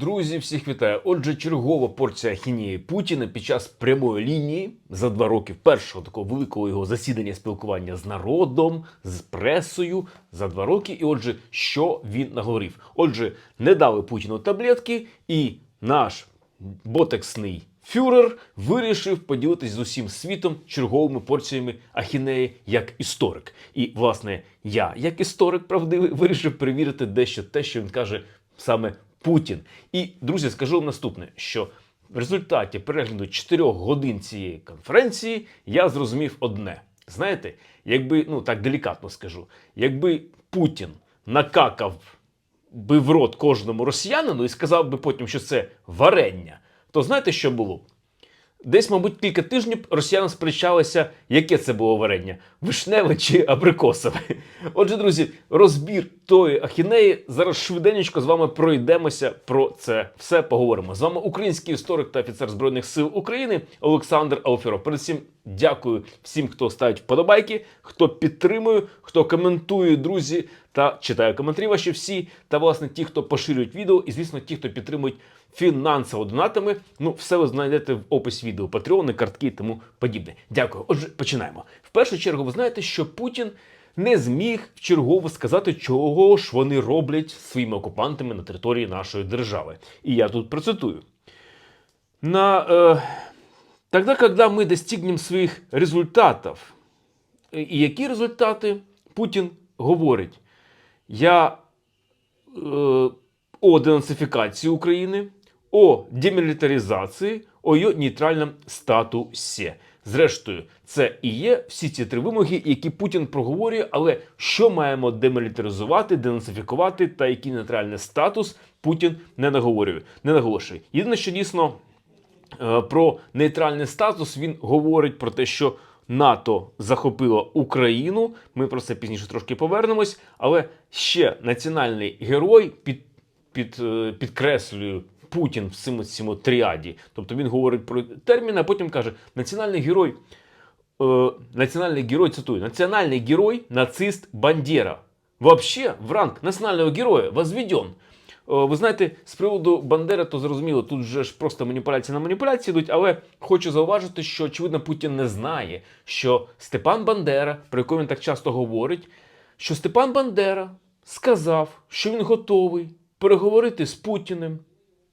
Друзі, всіх вітаю. Отже, чергова порція ахінії Путіна під час прямої лінії за два роки першого такого великого його засідання спілкування з народом, з пресою за два роки. І отже, що він наговорив? Отже, не дали Путіну таблетки, і наш ботексний фюрер вирішив поділитись з усім світом черговими порціями ахінеї як історик. І, власне, я, як історик правдивий, вирішив перевірити дещо те, що він каже саме Путін. І, друзі, скажу вам наступне: що в результаті перегляду 4 годин цієї конференції я зрозумів одне. Знаєте, якби, ну так делікатно скажу, якби Путін накакав би в рот кожному росіянину і сказав би потім, що це варення, то знаєте, що було? Десь, мабуть, кілька тижнів росіяни сперечалися, яке це було варення вишневе чи абрикосове. Отже, друзі, розбір тої ахінеї. Зараз швиденько з вами пройдемося про це все. Поговоримо. З вами український історик та офіцер Збройних сил України Олександр Алферов. Перед всім дякую всім, хто ставить вподобайки, хто підтримує, хто коментує, друзі, та читає коментарі ваші всі. Та власне ті, хто поширюють відео, і звісно, ті, хто підтримують фінансово донатами. Ну, все ви знайдете в описі відео, патреони, картки і тому подібне. Дякую. Отже, починаємо. В першу чергу, ви знаєте, що Путін не зміг вчергово сказати, чого ж вони роблять своїми окупантами на території нашої держави. І я тут процитую. На, э, тогда, когда мы достигнем своих результатов, і які результати Путін говорить? Я е, о денацифікації України, о демілітаризації, о її нейтральному статусі. Зрештою, це і є всі ці три вимоги, які Путін проговорює, але що маємо демілітаризувати, денацифікувати та який нейтральний статус Путін не наговорює, не наголошує. Єдине, що дійсно е, про нейтральний статус він говорить про те, що НАТО захопило Україну. Ми про це пізніше трошки повернемось. Але ще національний герой під, під, е, підкреслюю. Путін в цьому, цьому тріаді. Тобто він говорить про термін, а потім каже: національний герой, е, національний герой, цитую, національний герой, нацист Бандера. Вообще в ранг національного героя возведен. Е, Ви знаєте, з приводу Бандери, то зрозуміло, тут же ж просто маніпуляції на маніпуляції йдуть, але хочу зауважити, що очевидно Путін не знає, що Степан Бандера, про якого він так часто говорить, що Степан Бандера сказав, що він готовий переговорити з Путіним,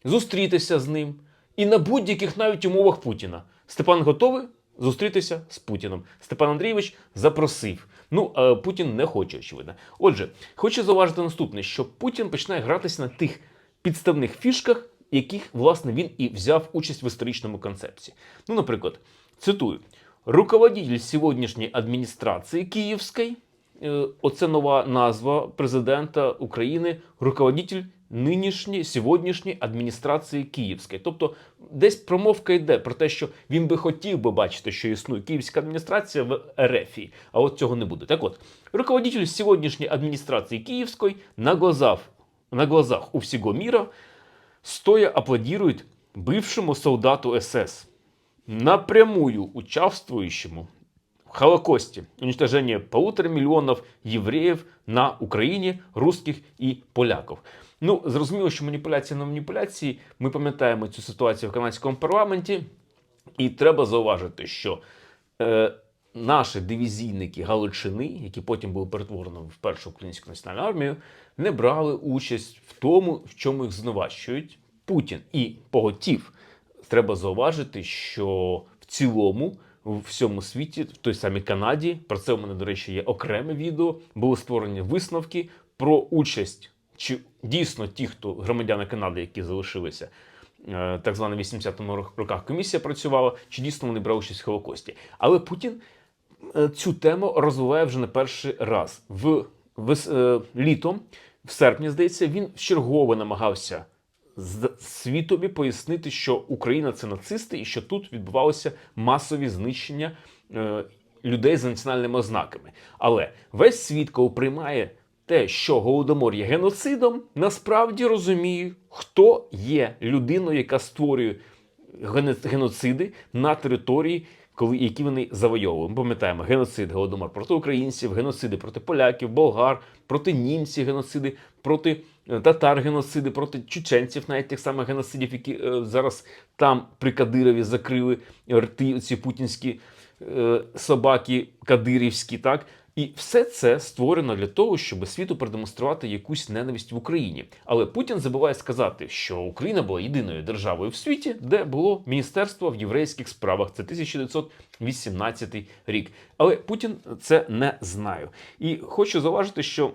зустрітися з ним і на будь-яких навіть умовах Путіна. Степан готовий зустрітися з Путіном. Степан Андрійович запросив. Ну, е, Путін не хоче, очевидно. Отже, хочу зауважити наступне: що Путін починає гратися на тих підставних фішках, яких, власне, він і взяв участь в історичному концепції. Ну, наприклад, цитую: руководитель сьогоднішньої адміністрації Київської, е, оце нова назва президента України, руководитель нинішньої сьогоднішньої адміністрації Київської. Тобто, десь промовка йде про те, що він би хотів би бачити, що існує київська адміністрація в РФі, а от цього не буде. Так от, руководитель сьогоднішньої адміністрації Київської на глазах, на глазах у всього міра стоя аплодирует бывшему солдату СС, напрямую участвующему Холокосте, уничтожение полутора миллионов евреев на Україні, русських і поляків. Ну, зрозуміло, що маніпуляція на маніпуляції. Ми пам'ятаємо цю ситуацію в канадському парламенті, і треба зауважити, що е, наші дивізійники Галичини, які потім були перетворені в першу українську національну армію, не брали участь в тому, в чому їх звинувачують Путін. І поготів. Треба зауважити, що в цілому в всьому світі, в той самій Канаді, про це у мене, до речі, є окреме відео, були створені висновки про участь, чи дійсно ті, хто громадяни Канади, які залишилися, е, так звана 80-му роках комісія працювала, чи дійсно вони брали участь в Холокості. Але Путін е, цю тему розвиває вже не перший раз. В, вес- е, літом, в серпні, здається, він чергово намагався світові пояснити, що Україна це нацисти, і що тут відбувалося масові знищення е, людей з національними ознаками. Але весь світ, коли приймає те, що голодомор є геноцидом, насправді розуміє, хто є людиною, яка створює геноциди на території, коли які вони завойовували. Ми пам'ятаємо геноцид, голодомор проти українців, геноциди проти поляків, болгар, проти німців, геноциди проти е, татар геноциди, проти чеченців, навіть тих самих геноцидів, які е, зараз там при Кадирові закрили рти ці путінські е, собаки кадирівські, так. І все це створено для того, щоб світу продемонструвати якусь ненависть в Україні. Але Путін забуває сказати, що Україна була єдиною державою в світі, де було міністерство в єврейських справах. Це 1918 рік. Але Путін це не знає. І хочу зауважити, що.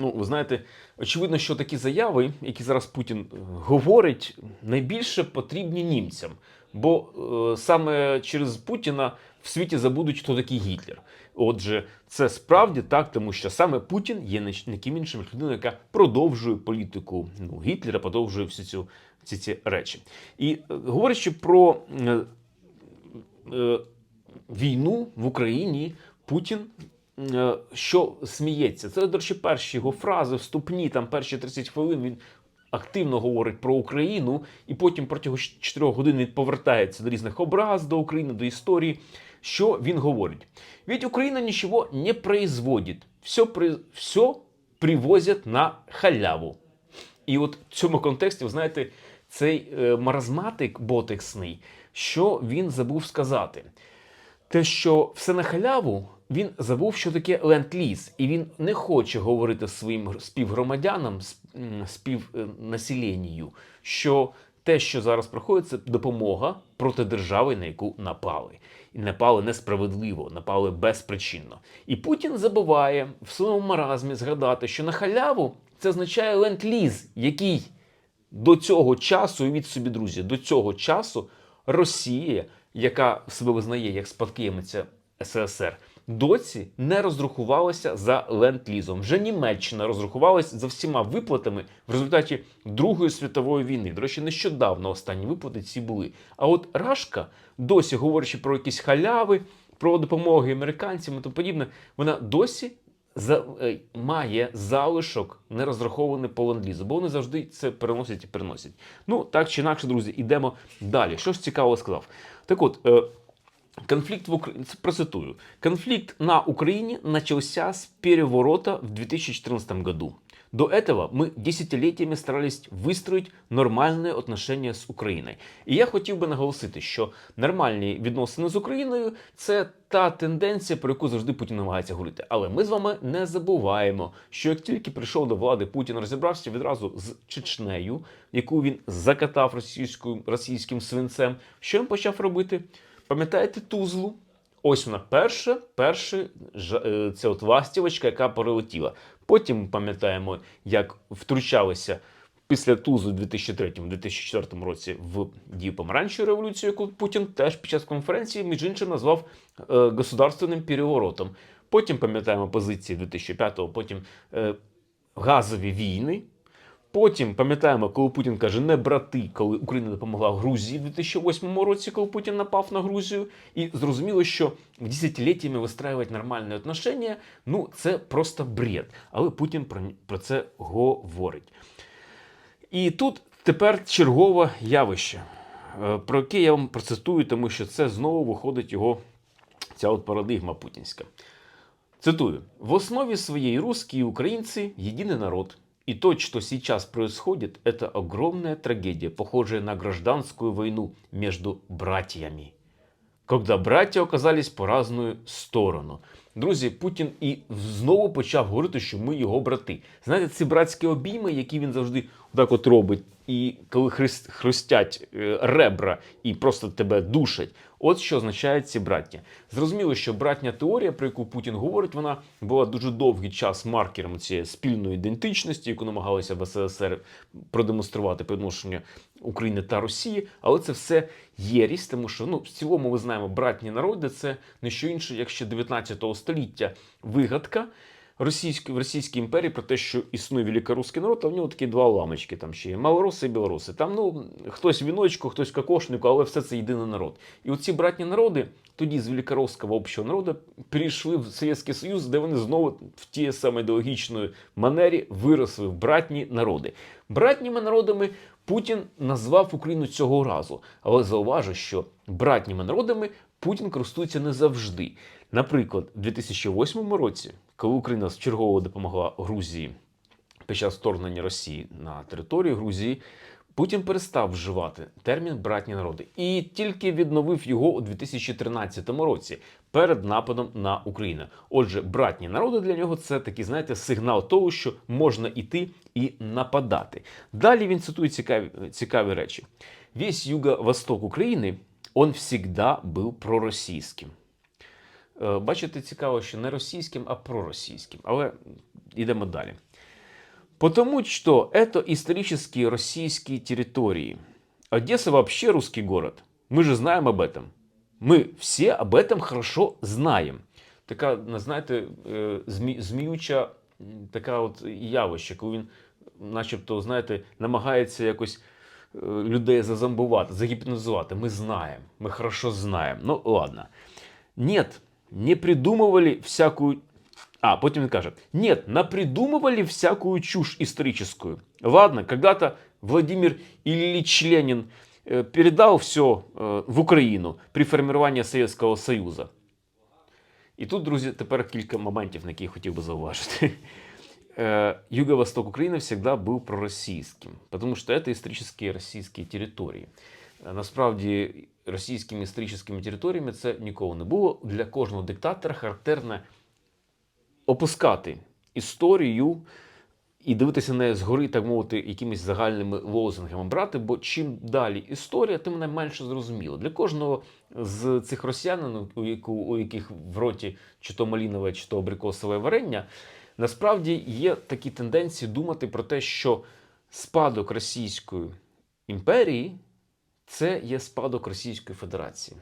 Ну, ви знаєте, очевидно, що такі заяви, які зараз Путін е, говорить, найбільше потрібні німцям. Бо е, саме через Путіна в світі забудуть, хто такий Гітлер. Отже, це справді так, тому що саме Путін є не не ким іншим людиною, яка продовжує політику ну, Гітлера, продовжує всі цю ці, ці речі. І е, говорячи про е, е, війну в Україні, Путін. Е, Що сміється, це до речі, перші його фрази, вступні, там перші 30 хвилин він активно говорить про Україну, і потім протягом 4 годин він повертається до різних образ до України, до історії. Що він говорить? Ведь Украина ничего не производит, все, при, все привозять на халяву. І от в цьому контексті, ви знаєте, цей е, маразматик ботексний, що він забув сказати? Те, що все на халяву, він забув, що таке ленд-ліз, і він не хоче говорити своїм співгромадянам, співнаселенню, що те, що зараз проходить, це допомога проти держави, на яку напали. І напали несправедливо, напали безпричинно. І Путін забуває в своєму маразмі згадати, що на халяву це означає ленд-ліз, який до цього часу, уявіть собі, друзі, до цього часу Росія, яка себе визнає як спадкоємиця СРСР, досі не розрахувалася за ленд-лізом. Вже Німеччина розрахувалася за всіма виплатами в результаті Другої світової війни. До речі, нещодавно останні виплати ці були. А от Рашка, досі говорячи про якісь халяви, про допомоги американцям і тому подібне, вона досі за, е, має залишок не розрахований по ленд-лізу, бо вони завжди це переносять і переносять. Ну, так чи інакше, друзі, йдемо далі. Що ж цікаво сказав? Так от, е, конфликт в Украине, процитую. Конфликт на Украине начался с переворота в 2014 году. До этого мы десятиліттями старались вистроїти нормальні отношення з Україною. І я хотів би наголосити, що нормальні відносини з Україною це та тенденція, про яку завжди Путін намагається говорити. Але ми з вами не забуваємо, що як тільки прийшов до влади, Путін розібрався відразу з Чечнею, яку він закатав російською російським свинцем. Що він почав робити? Пам'ятаєте Тузлу? Ось вона перша, перша це от ластівочка, яка прилетіла. Потім пам'ятаємо, як втручалися після Тузу у 2003-2004 році в дію помаранчевої революцію, яку Путін теж під час конференції, між іншим, назвав е, государственним переворотом. Потім пам'ятаємо позиції 2005-го, потім е, газові війни. Потім пам'ятаємо, коли Путін каже не брати, коли Україна допомогла Грузії в 2008 році, коли Путін напав на Грузію, і зрозуміло, що десятиліттями вистраювати нормальні отношення, ну це просто бред. Але Путін про, це говорить. І тут тепер чергове явище, е, про яке я вам процитую, тому що це знову виходить його ця от парадигма путінська. Цитую. «В основе своей русские и украинцы – единый народ. И то, что сейчас происходит, это огромная трагедия, похожая на гражданскую войну между братьями. Когда братья оказались по разную сторону. Друзі, Путін і знову почав говорити, що ми його брати. Знаєте, ці братські обійми, які він завжди так от робить, і коли хрест, хрустять е, ребра і просто тебе душать. От що означають ці браття. Зрозуміло, що братня теорія, про яку Путін говорить, вона була дуже довгий час маркером цієї спільної ідентичності, яку намагалися в СРСР продемонструвати відношенню України та Росії. Але це все єрість, тому що ну в цілому ми знаємо, братні народи це не що інше, як ще 19 століття вигадка. Російської в Російській імперії про те, що існує великоруський народ, а в нього такі два ламочки. Там ще є малороси і білоруси. Там ну хтось віночку, хтось кокошнику, але все це єдиний народ. І оці братні народи тоді з великоруського общого народу перейшли в Совєтський Союз, де вони знову в тій самій ідеологічної манері виросли в братні народи. Братніми народами Путін назвав Україну цього разу, але зауважу, що братніми народами Путін користується не завжди. Наприклад, у 2008 році, коли Україна чергово допомогла Грузії під час вторгнення Росії на територію Грузії, Путін перестав вживати термін братні народи і тільки відновив його у 2013 році перед нападом на Україну. Отже, братні народи для нього це такий, знаєте, сигнал того, що можна іти і нападати. Далі він цитує цікаві, цікаві речі: весь юго-восток України он всегда був проросійським. Е, Бачите, цікаво, що не російським, а проросійським. Але йдемо далі. Потому что это исторические российские территории. Одесса вообще русский город. Мы же знаем об этом. Мы все об этом хорошо знаем. Така, ну, знаєте, е, змі, зміюча м, така от явище, коли він, начебто, знаєте, намагається якось е, людей зазомбувати, загіпнозувати. Ми знаємо, ми хорошо знаємо. Ну, ладно. Нет, не придумывали всякую а, потім він каже: Нет, напридумывали всякую чушь историческую. Ладно, когда-то Владимир Ильич Ленин э, передал все э, в Україну при формуванні Советского Союзу. І тут, друзі, тепер кілька моментів, на які я хотів би зауважити. Э, Юго-восток Украины всегда был проросійським, тому що це історичні російські території. Е, Насправді, російськими історичними територіями це ніколи не було. Для кожного диктатора характерне опускати історію і дивитися на неї згори, так мовити, якимись загальними лозунгами брати, бо чим далі історія, тим вона менше зрозуміло. Для кожного з цих росіянин, у яких в роті чи то малінове, чи то абрикосове варення, насправді є такі тенденції думати про те, що спадок Російської імперії це є спадок Російської Федерації.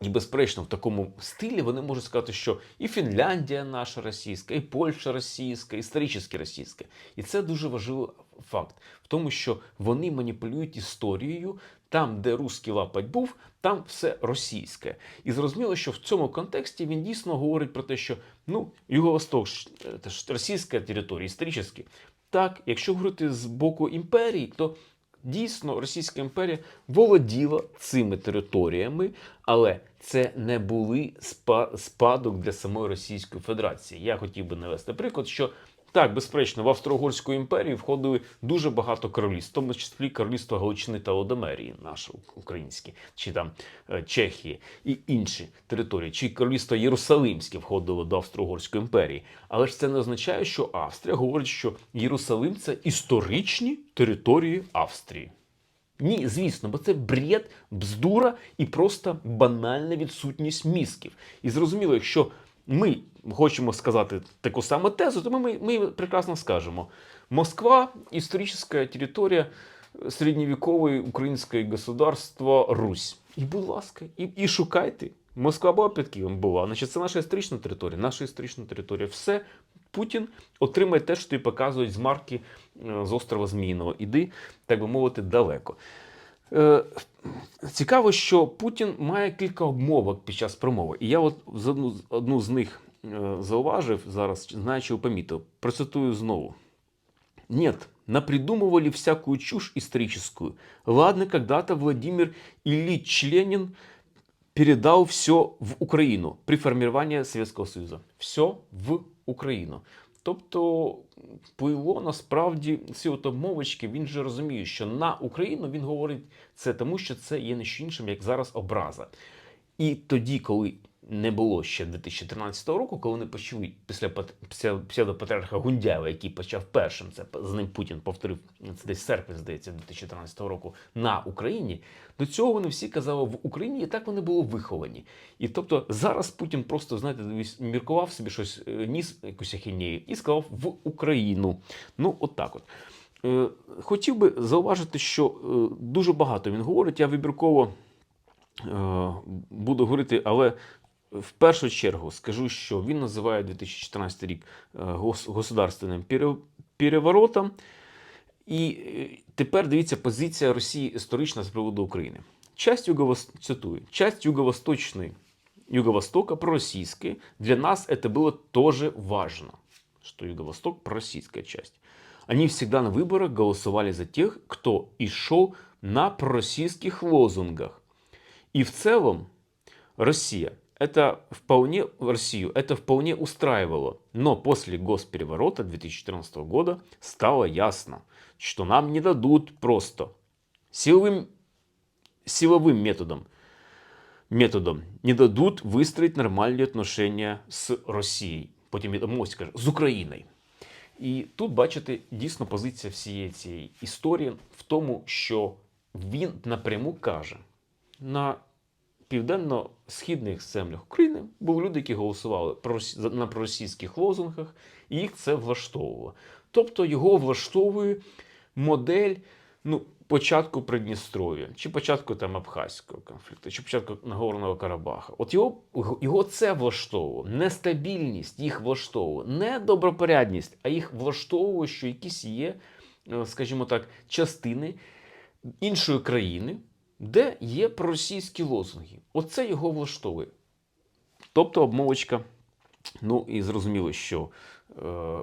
І, безперечно, в такому стилі вони можуть сказати, що і Фінляндія наша російська, і Польща російська, історично російська. І це дуже важливий факт в тому, що вони маніпулюють історією. Там, де русський лапать був, там все російське. І зрозуміло, що в цьому контексті він дійсно говорить про те, що ну, Юго-Восток е, це ж російська територія, історично. Так, якщо говорити з боку імперії, то Дійсно, Російська імперія володіла цими територіями, але це не були спа- спадок для самої Російської Федерації. Я хотів би навести приклад, що так, безперечно, в Австро-Угорську імперію входили дуже багато королівств, в тому числі королівство Галичини та Лодомерії, наше українське, чи там е, Чехії і інші території, чи королівство Єрусалимське входило до Австро-Угорської імперії. Але ж це не означає, що Австрія говорить, що Єрусалим це історичні території Австрії. Ні, звісно, бо це бред, бздура і просто банальна відсутність мізків. І зрозуміло, якщо ми хочемо сказати таку саму тезу, то ми, ми, ми прекрасно скажемо: Москва історична територія середньовікової української государства Русь. І, будь ласка, і, і шукайте. Москва була під Києвом була. Значить, це наша історична територія, наша історична територія. Все. Путін отримає те, що тобі показують з марки е, з острова Зміїного. Іди, так би мовити, далеко. Е, Цікаво, що Путін має кілька обмовок під час промови. І я от одну, з- них е, зауважив зараз, знаючи, помітив. Процитую знову. Нет, напридумывали всякую чушь историческую. Ладно, когда-то Владимир Ильич Ленин передал все в Україну при формуванні Совєтського Союзу. Все в Україну. Тобто Пуйло насправді ці от він же розуміє, що на Україну він говорить це тому, що це є не що іншим, як зараз образа. І тоді, коли не було ще 2013 року, коли вони почали після пат- після псевдопатріарха Гундяєва, який почав першим, це з ним Путін повторив це десь серпень, здається, 2013 року на Україні. До цього вони всі казали в Україні, і так вони були виховані. І тобто зараз Путін просто знаєте, міркував собі щось, е, ніс якусь ахінею і сказав в Україну. Ну, от так от. Е, Хотів би зауважити, що е, дуже багато він говорить. Я вибірково буду говорити, але в першу чергу скажу, що він називає 2014 рік е, гос- государственним пере- переворотом. І е, тепер дивіться позиція Росії історична з приводу України. Часть юго цитую, часть юго-восточной Юго-Востока пророссийской. Для нас это было тоже важно, что Юго-Восток пророссийская часть. Они всегда на выборах голосовали за тех, кто и шел на пророссийских лозунгах. И в целом Россия это вполне Россию это вполне устраивало. Но после госпереворота 2014 года стало ясно, что нам не дадут просто силовым, силовым методом, методом не дадут выстроить нормальные отношения с Росією. Потім відомовся, каже, з Україною. І тут бачите дійсно позиція всієї цієї історії в тому, що він напряму каже: на південно-східних землях України були люди, які голосували на проросійських лозунгах, і їх це влаштовувало. Тобто його влаштовує модель ну, початку Придністров'я, чи початку там Абхазького конфлікту, чи початку Нагорного Карабаха. От його, його це влаштовувало. Нестабільність їх влаштовувала, не добропорядність, а їх влаштовувало, що якісь є, е, скажімо так, частини іншої країни, де є проросійські лозунги. Оце його влаштовує. Тобто обмовочка. Ну і зрозуміло, що е,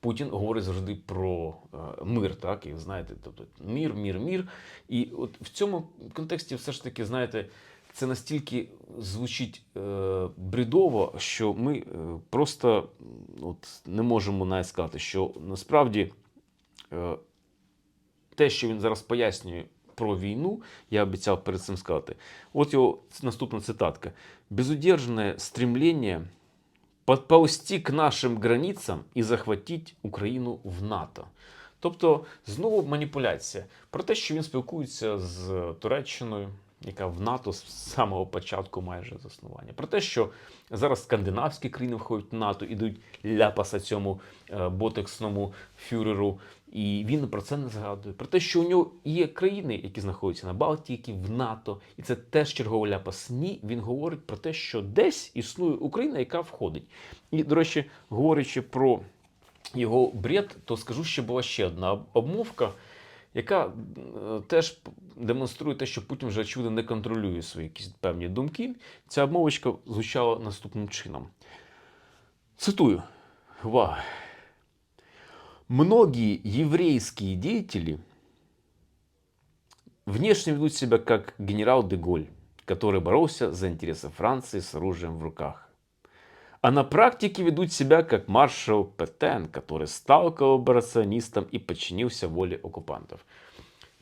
Путін говорить завжди про е, мир, так, і знаєте, тобто мір, мір, мір. І от в цьому контексті все ж таки, знаєте, це настільки звучить е, бредово, що ми е, просто от, не можемо навіть сказати, що насправді е, те, що він зараз пояснює про війну, я обіцяв перед цим сказати. От його наступна цитатка. Безудержне стремление подползти к нашим границям і захватити Україну в НАТО. Тобто знову маніпуляція про те, що він спілкується з Туреччиною, яка в НАТО з самого початку майже заснування. Про те, що зараз скандинавські країни входять в НАТО і дають ляпаса цьому е, ботексному фюреру. І він про це не згадує. Про те, що у нього є країни, які знаходяться на Балтії, в НАТО, і це теж черговий ляпас. Ні, він говорить про те, що десь існує Україна, яка входить. І, до речі, говорячи про його бред, то скажу, що була ще одна обмовка, яка теж демонструє те, що Путін вже очевидно не контролює свої якісь певні думки. Ця обмовочка звучала наступним чином. Цитую. Увага. Многие еврейские деятели внешне ведут себя как генерал Деголь, который боролся за интересы Франции с оружием в руках. А на практике ведут себя как маршал Петен, который стал коллаборационистом и подчинился воле оккупантов.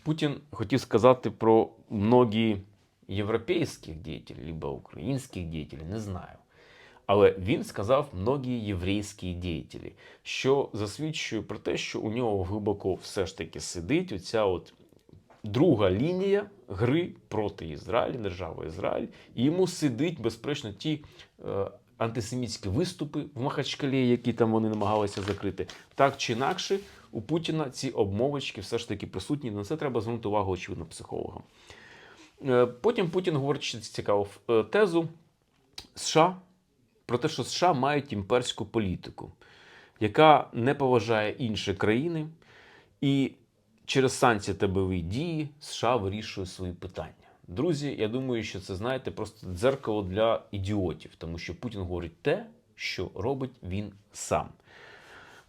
Путін хотів сказати про многі європейських діятелів, либо українських діятелів, не знаю. Але він сказав многі єврейські діятелі, що засвідчує про те, що у нього глибоко все ж таки сидить оця от друга лінія гри проти Ізраїля, держави Ізраїль, і йому сидить безперечно ті е, антисемітські виступи в Махачкалі, які там вони намагалися закрити. Так чи інакше, у Путіна ці обмовочки все ж таки присутні. На це треба звернути увагу, очевидно, психологам. Е, Потім Путін говорить цікаву е, тезу США про те, що США мають імперську політику, яка не поважає інші країни, і через санкції та бойові дії США вирішує свої питання. Друзі, я думаю, що це знаєте просто дзеркало для ідіотів, тому що Путін говорить те, що робить він сам.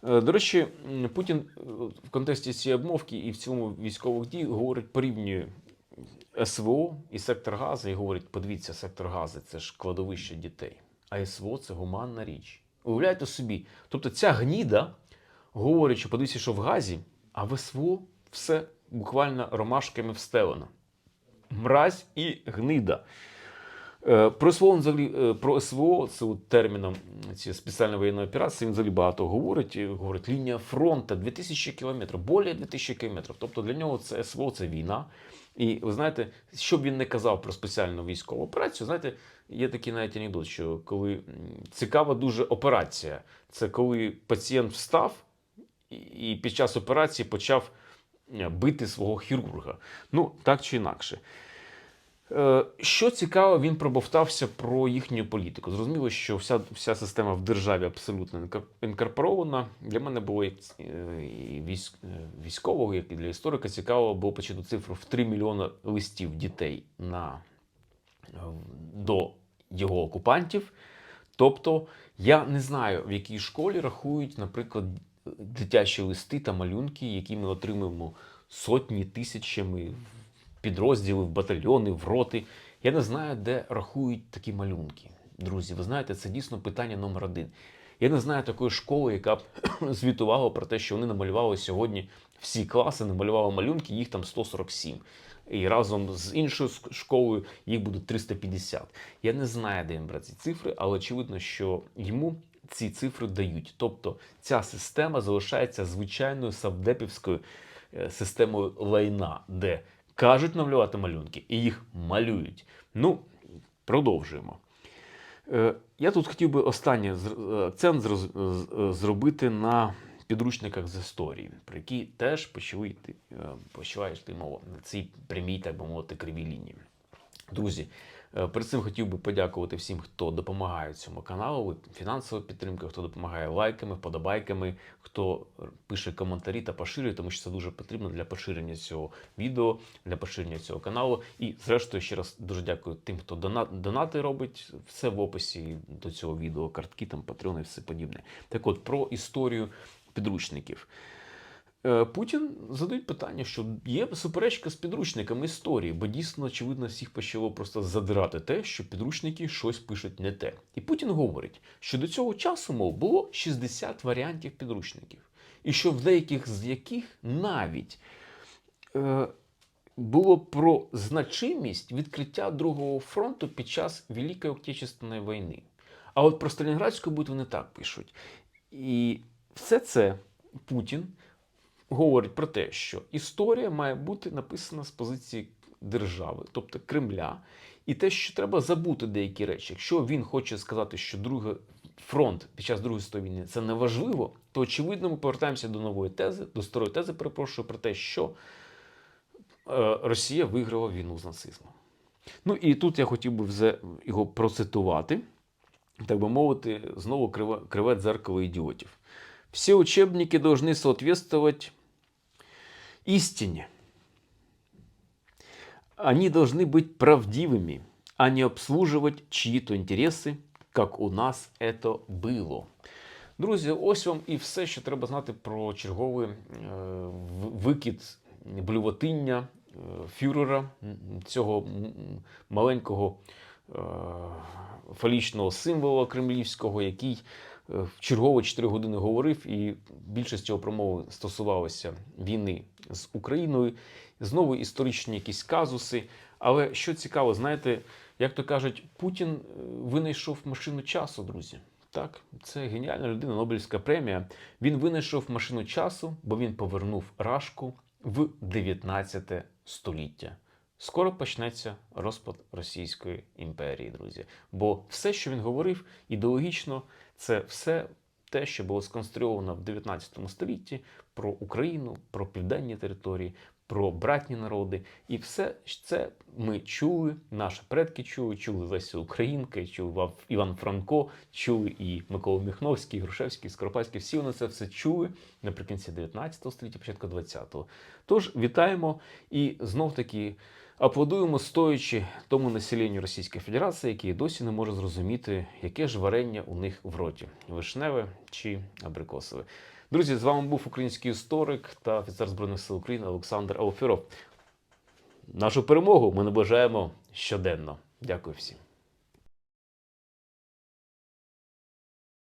Е, До речі, Путін е, в контексті цієї обмовки і в цілому військових дій говорить, порівнює СВО і сектор Гази і говорить: подивіться, сектор Гази це ж кладовище дітей, а СВО це гуманна річ. Уявляєте собі, тобто ця гніда говорить, що подивіться, що в Газі, а в СВО все буквально ромашками встелено. Мразь і гнида. Е, Про СВО, взагалі, е, про СВО, це от терміном цієї спеціальної воєнної операції, він взагалі багато говорить. Говорить, лінія фронту 2000 кілометрів, більше 2000 кілометрів. Тобто для нього це СВО це війна. І ви знаєте, що б він не казав про спеціальну військову операцію, знаєте, є такий навіть анекдот, що коли цікава дуже операція, це коли пацієнт встав і- під час операції почав е, бити свого хірурга. Ну, так чи інакше. Е, Що цікаво, він пробовтався про їхню політику. Зрозуміло, що вся, вся система в державі абсолютно інкор- інкорпорована. Для мене було як е, військ, військового, як і для історика, цікаво було почути цифру в 3 мільйони листів дітей на, до його окупантів. Тобто, я не знаю, в якій школі рахують, наприклад, дитячі листи та малюнки, які ми отримуємо сотні тисячами підрозділів, в роти. Я не знаю, де рахують такі малюнки. друзі, ви знаєте, це дійсно питання номер один. Я не знаю такої школи, яка б звітувала про те, що вони намалювали сьогодні всі класи, намалювали малюнки, їх там 147. І разом з іншою школою їх буде 350. Я не знаю, де він брати ці цифри, але очевидно, що йому ці цифри дають. Тобто ця система залишається звичайною савдепівською е, системою лайна, де кажуть намалювати малюнки і їх малюють. Ну, продовжуємо. Е, Я тут хотів би останнє зр- е, акцент е, зробити на підручниках з історії, про які теж почали ти мова на цій прямій, так би мовити, кривій лінії. Друзі, перед цим хотів би подякувати всім, хто допомагає цьому каналу, фінансова підтримка, хто допомагає лайками, вподобайками, хто пише коментарі та поширює, тому що це дуже потрібно для поширення цього відео, для поширення цього каналу. І зрештою, ще раз дуже дякую тим, хто дона- донати робить. Все в описі до цього відео, картки, там, патреони і все подібне. Так от, про історію підручників. Е, Путін задають питання, що є суперечка з підручниками історії, бо дійсно, очевидно, всіх почало просто задирати те, що підручники щось пишуть не те. І Путін говорить, що до цього часу, мов, було 60 варіантів підручників, і що в деяких з яких навіть е, було про значимість відкриття Другого фронту під час Великої Отечественної війни. А от про Сталінградську битву не так пишуть. І все це Путін говорить про те, що історія має бути написана з позиції держави, тобто Кремля, і те, що треба забути деякі речі. Якщо він хоче сказати, що другий фронт під час Другої світової війни це не важливо, то очевидно ми повертаємося до нової тези, до старої тези, перепрошую, про те, що е, Росія виграла війну з нацизмом. Ну і тут я хотів би вже його процитувати, так би мовити, знову криве, дзеркало ідіотів. Все учебники должны соответствовать истине. Они должны быть правдивыми, а не обслуживать чьи-то интересы, как у нас это было. Друзі, ось вам і все, що треба знати про черговий е, в- викид блювотиння е, фюрера, м, цього м, м, маленького е, фалічного символа кремлівського, який е, в чергово 4 години говорив, і більшість цього промови стосувалася війни з Україною. Знову історичні якісь казуси. Але що цікаво, знаєте, як то кажуть, Путін е, винайшов машину часу, друзі. Так, це геніальна людина, Нобелівська премія. Він винайшов машину часу, бо він повернув Рашку в 19 століття. Скоро почнеться розпад Російської імперії, друзі. Бо все, що він говорив, ідеологічно, це все те, що було сконструйовано в 19 столітті про Україну, про південні території, про братні народи. І все це ми чули, наші предки чули, чули Леся Українка, чули Іван Франко, чули і Микола Міхновський, і Грушевський, і Скоропадський. Всі вони це все чули наприкінці 19 століття, початку 20-го. Тож вітаємо і знов таки аплодуємо стоячи тому населенню Російської Федерації, яке досі не може зрозуміти, яке ж варення у них в роті вишневе чи абрикосове. Друзі, з вами був український історик та офіцер Збройних сил України Олександр Алфіров. Нашу перемогу ми наближаємо щоденно. Дякую всім.